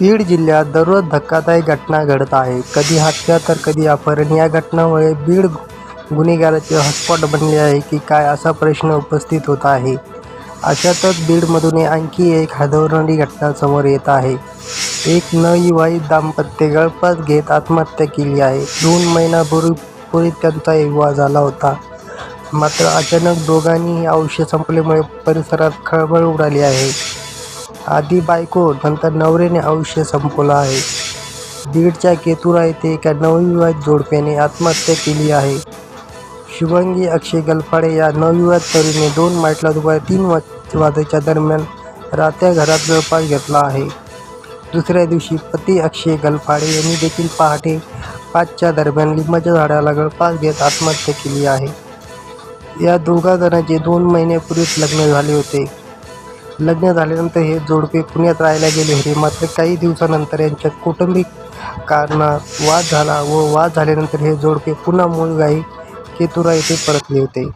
बीड जिल्ह्यात दररोज धक्कादायक घटना घडत आहे. कधी हत्या तर कधी अपहरण. या घटनांमुळे बीड गुन्हेगाराचे हॉटस्पॉट बनले आहे की काय असा प्रश्न उपस्थित होत आहे. अशातच बीडमधून आणखी एक हादवणारी घटना समोर येत आहे. एक नवविवाहित दाम्पत्य गळपास घेत आत्महत्या केली आहे. दोन महिन्यापूर्वी त्यांचा विवाह झाला होता. मात्र अचानक दोघांनीही आयुष्य संपल्यामुळे परिसरात खळबळ उडाली आहे. आधी बायको नंतर नवरेने आयुष्य संपवलं आहे. बीडच्या केतुरा येथे एका नवविवाहित जोडप्याने आत्महत्या केली आहे. शुभंगी अक्षय गलफाडे या नवविवाहित तरुणीने दोन मार्चला दुपारी तीन वाज- वाजेच्या दरम्यान राहत्या घरात गळफास घेतला आहे. दुसऱ्या दिवशी पती अक्षय गलफाडे यांनी देखील पहाटे पाचच्या दरम्यान लिंबाच्या झाडाला गळपास घेत आत्महत्या केली आहे. या दोघा जणांचे दोन महिन्यापूर्वीच लग्न झाले होते. लग्न झाल्यानंतर हे जोडपे पुण्यात राहायला गेले होते. मात्र काही दिवसानंतर यांच्यात कौटुंबिक कारणात वाद झाला व वाद झाल्यानंतर हे जोडपे पुन्हा मूळ गाई केतुरा येथे परतले होते.